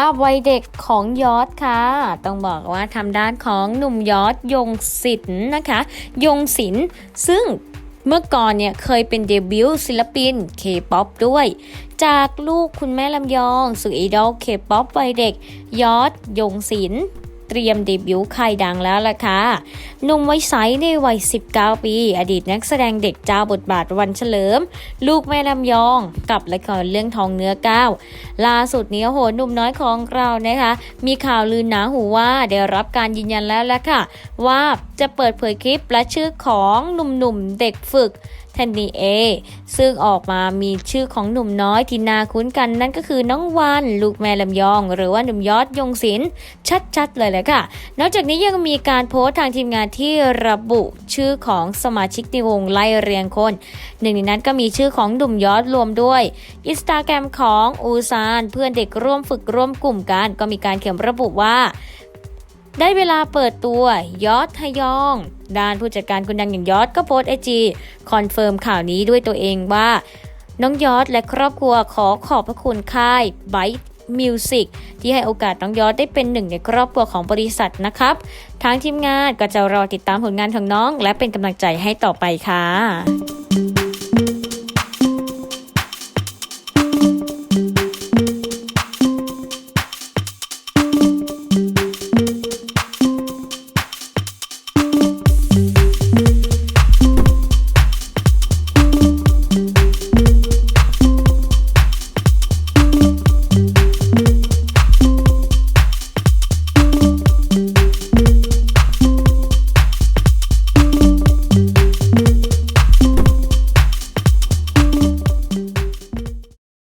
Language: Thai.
าพวัยเด็กของยอดค่ะ ต้องบอกว่าทำด้านของหนุ่มยอดยงศิลป์นะคะ ยงศิลป์ซึ่งเมื่อก่อนเนี่ยเคยเป็นเดบิวต์ศิลปินเคป๊อปด้วย จากลูกคุณแม่ลำยองสู่ไอดอลเคป๊อปวัยเด็ก ยอดยงศิลป์ เตรียมเดบิวต์ค่ายดังแล้วล่ะค่ะหนุ่มไวัยใสในวัย 19 ปี อดีตนักแสดงเด็กเจ้าบทบาทวันเฉลิม ลูกแม่ลำยอง กับละครเรื่องทองเนื้อก้าวล่าสุดนี้โหหนุ่มน้อยของเรานะคะ มีข่าวลือหนาหูว่าได้รับการยืนยันแล้วล่ะค่ะ ว่าจะเปิดเผยคลิปและชื่อของหนุ่มๆเด็กฝึก นนีเอ ซึ่งออกมามีชื่อของหนุ่มน้อยที่น่าคุ้นกันนั่นก็คือน้องวันลูกแม่ลำยอง หรือว่าหนุ่มยอดยงศิลป์ชัดๆ เลยแหละค่ะ นอกจากนี้ยังมีการโพสต์ทางทีมงานที่ระบุชื่อของสมาชิกในวงไล่เรียงคน หนึ่งในนั้นก็มีชื่อของหนุ่มยอดรวมด้วยอินสตาแกรมของอูซานเพื่อนเด็กร่วมฝึกร่วมกลุ่มกัน ก็มีการเขียนระบุว่า ได้เวลาเปิดตัวยอดทยอง ด้านผู้จัดการคนดังอย่างยอดก็โพสต์ไอจีคอนเฟิร์มข่าวนี้ด้วยตัวเองว่า น้องยอดและครอบครัวขอขอบพระคุณค่ายไบมิวสิกที่ให้โอกาสน้องยอดได้เป็นหนึ่งในครอบครัวของบริษัทนะครับ ทางทีมงานก็จะรอติดตามผลงานของน้อง และเป็นกำลังใจให้ต่อไปค่ะ